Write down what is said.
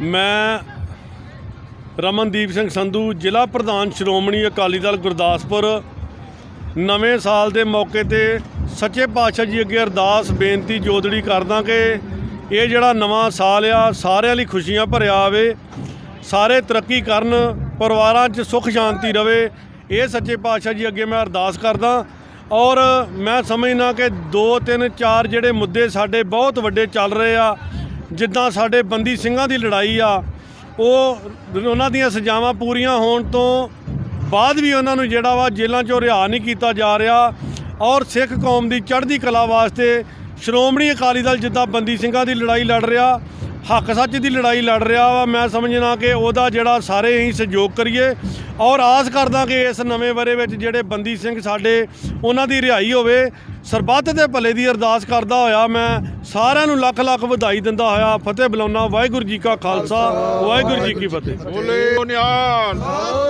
ਮੈਂ ਰਮਨਦੀਪ ਸਿੰਘ ਸੰਧੂ, ਜ਼ਿਲ੍ਹਾ ਪ੍ਰਧਾਨ ਸ਼੍ਰੋਮਣੀ ਅਕਾਲੀ ਦਲ ਗੁਰਦਾਸਪੁਰ। ਨਵੇਂ ਸਾਲ ਦੇ ਮੌਕੇ ਤੇ ਸੱਚੇ ਪਾਤਸ਼ਾਹ ਜੀ ਅੱਗੇ ਅਰਦਾਸ, ਬੇਨਤੀ ਜੋਦੜੀ ਕਰਦਾ ਕਿ ਇਹ ਜਿਹੜਾ ਨਵਾਂ ਸਾਲ ਆ, ਸਾਰਿਆਂ ਲਈ ਖੁਸ਼ੀਆਂ ਭਰਿਆ ਆਵੇ, ਸਾਰੇ ਤਰੱਕੀ ਕਰਨ, ਪਰਿਵਾਰਾਂ 'ਚ ਸੁੱਖ ਸ਼ਾਂਤੀ ਰਵੇ, ਇਹ ਸੱਚੇ ਪਾਤਸ਼ਾਹ ਜੀ ਅੱਗੇ ਮੈਂ ਅਰਦਾਸ ਕਰਦਾ। ਔਰ ਮੈਂ ਸਮਝਦਾ ਕਿ 2 3 4 ਜਿਹੜੇ ਮੁੱਦੇ ਸਾਡੇ ਬਹੁਤ ਵੱਡੇ ਚੱਲ ਰਹੇ ਆ ਜਿੱਦਾਂ ਸਾਡੇ ਬੰਦੀ ਸਿੰਘਾਂ ਦੀ ਲੜਾਈ ਆ, ਉਹ ਉਹਨਾਂ ਦੀਆਂ ਸਜ਼ਾਵਾਂ ਪੂਰੀਆਂ ਹੋਣ ਤੋਂ ਬਾਅਦ ਵੀ ਉਹਨਾਂ ਨੂੰ ਜਿਹੜਾ ਵਾ ਜੇਲ੍ਹਾਂ 'ਚੋਂ ਰਿਹਾ ਨਹੀਂ ਕੀਤਾ ਜਾ ਰਿਹਾ ਔਰ ਸਿੱਖ ਕੌਮ ਦੀ ਚੜ੍ਹਦੀ ਕਲਾ ਵਾਸਤੇ ਸ਼੍ਰੋਮਣੀ ਅਕਾਲੀ ਦਲ ਜਿੱਦਾਂ ਬੰਦੀ ਸਿੰਘਾਂ ਦੀ ਲੜਾਈ ਲੜ ਰਿਹਾ ਹੱਕ ਸੱਚ ਦੀ ਲੜਾਈ ਲੜ ਰਿਹਾ ਵਾ, ਮੈਂ ਸਮਝਣਾ ਕਿ ਉਹਦਾ ਜਿਹੜਾ ਸਾਰੇ ਹੀ ਸਹਿਯੋਗ ਕਰੀਏ। ਔਰ ਆਸ ਕਰਦਾ ਕਿ ਇਸ ਨਵੇਂ ਬਰੇ ਵਿੱਚ ਜਿਹੜੇ ਬੰਦੀ ਸਿੰਘ ਸਾਡੇ, ਉਹਨਾਂ ਦੀ ਰਿਹਾਈ ਹੋਵੇ। ਸਰਬੱਤ ਦੇ ਭਲੇ ਦੀ ਅਰਦਾਸ ਕਰਦਾ ਹੋਇਆ ਮੈਂ, ਸਾਰਿਆਂ ਨੂੰ ਲੱਖ ਲੱਖ ਵਧਾਈ ਦਿੰਦਾ ਹੋਇਆ। ਫਤਿਹ ਬੁਲਾਉਣਾ ਵਾਹਿਗੁਰੂ ਜੀ ਕਾ ਖਾਲਸਾ, ਵਾਹਿਗੁਰੂ ਜੀ ਕੀ ਫਤਿਹ। ਬੋਲੇ ਨਿਹਾਲ।